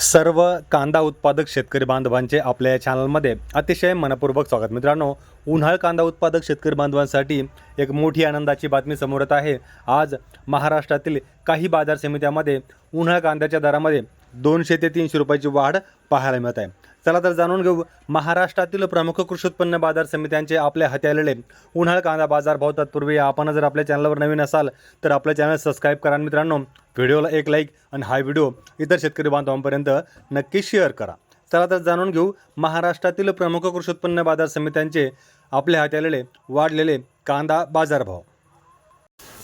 सर्व कांदा उत्पादक शेतकरी बांधवांचे आपल्या या चॅनलमध्ये अतिशय मनपूर्वक स्वागत. मित्रांनो उन्हाळ कांदा उत्पादक शेतकरी बांधवांसाठी एक मोठी आनंदाची बातमी समोर येत आहे. आज महाराष्ट्रातील काही बाजार समित्यामध्ये उन्हाळ कांद्याच्या दरामध्ये दोनशे ते तीनशे रुपयाची वाढ पाहायला मिळत आहे. चला तर जाणून घेऊ महाराष्ट्रातील प्रमुख कृषी उत्पन्न बाजार समित्यांचे आपल्या हाती आलेले उन्हाळ कांदा बाजार भाव तत्पूर्वी आपण जर आपल्या चॅनलवर नवीन असाल तर आपलं चॅनल सबस्क्राईब करा. आणि मित्रांनो व्हिडिओला एक लाईक आणि हा व्हिडिओ इतर शेतकरी बांधवांपर्यंत नक्की शेअर करा. चला तर जाणून घेऊ महाराष्ट्रातील प्रमुख कृषी उत्पन्न बाजार समित्यांचे आपल्या हाती आलेले वाढलेले कांदा बाजारभाव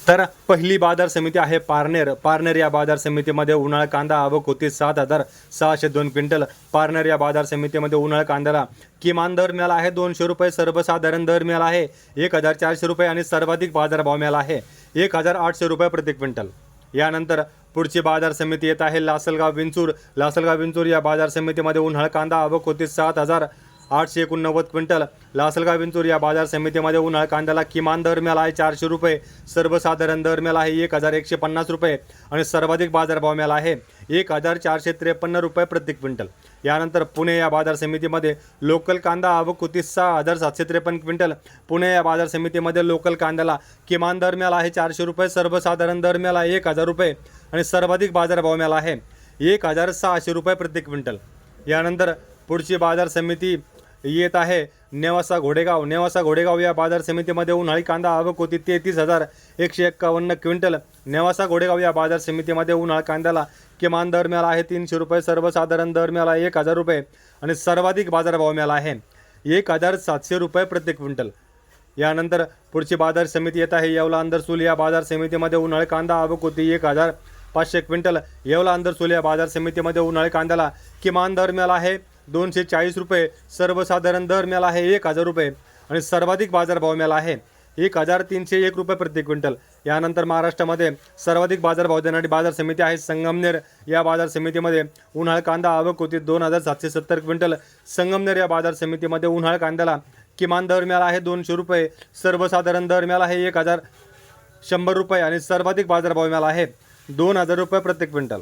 तर पहिली बाजार समिती आहे पारनेर. पारनेर या बाजार समितीमध्ये उन्हाळा कांदा आवक होती सात हजार सहाशे दोन क्विंटल. पारनेर या बाजार समितीमध्ये उन्हाळा कांद्याला किमान दर मिळाला आहे दोनशे रुपये सर्वसाधारण दर मिळाला आहे एक हजार चारशे रुपये आणि सर्वाधिक बाजारभाव मिळाला आहे एक हजार आठशे रुपये प्रति क्विंटल. यानंतर पुढची बाजार समिती येत आहे लासलगाव विंचूर लासलगाव विंचूर या बाजार समितीमध्ये उन्हाळ कांदा आवक होती सात हजार आठशे एकोणनव्वद क्विंटल. लासलगाव विंचूर या बाजार समितीमध्ये उन्हाळ कांद्याला किमान दर मिळाला आहे चारशे रुपये. सर्वसाधारण दर मिळाला आहे एक हजार एकशे पन्नास रुपये. आणि सर्वाधिक बाजारभाव मिळाला आहे एक हजार चारशे त्रेपन्न रुपये प्रति क्विंटल. यानंतर पुणे या बाजार समितीमध्ये लोकल कांदा आवक होती सहा हजार सातशे त्रेपन्न क्विंटल. पुणे या बाजार समितीमध्ये लोकल कांद्याला किमान दर मिळाला आहे चारशे रुपये सर्वसाधारण दर मिळाला एक हजार रुपये. आणि सर्वाधिक बाजारभाव मिळाला आहे एक हजार सहाशे रुपये प्रति क्विंटल. यानंतर पुढची बाजार समिती येत आहे. नेवासा घोडेगाव नेवासा घोडेगाव या बाजार समितीमध्ये उन्हाळी कांदा आवक होती तेहतीस हजार एकशे एक्कावन्न क्विंटल. नेवासा घोडेगाव या बाजार समितीमध्ये उन्हाळ कांद्याला किमान दर मिळाला आहे तीनशे रुपये सर्वसाधारण दर मिळाला एक हजार रुपये आणि सर्वाधिक बाजारभाव मिळाला आहे एक हजार सातशे रुपये प्रति क्विंटल. यानंतर पुढची बाजार समिती येत आहे. येवला अंदरसूल या बाजार समितीमध्ये उन्हाळी कांदा आवक होती एक हजार पाचशे क्विंटल. येवला अंदरसूल या बाजार समितीमध्ये उन्हाळी कांद्याला किमान दर मिळाला आहे दोनशे चाळीस रुपये सर्वसाधारण दर मिळाला आहे एक हजार रुपये. आणि सर्वाधिक बाजारभाव मिळाला आहे एक हजार तीनशे एक रुपये प्रति क्विंटल. यानंतर महाराष्ट्रामध्ये सर्वाधिक बाजारभाव देणारी बाजार समिती आहे संगमनेर. या बाजार समितीमध्ये उन्हाळ कांदा आवक होती दोन हजार सातशे सत्तर क्विंटल. संगमनेर या बाजार समितीमध्ये उन्हाळ कांद्याला किमान दर मिळाला आहे दोनशे रुपये. सर्वसाधारण दर मिळाला आहे एक हजार शंभर रुपये आणि सर्वाधिक बाजारभाव मिळाला आहे दोन हजार रुपये प्रति क्विंटल.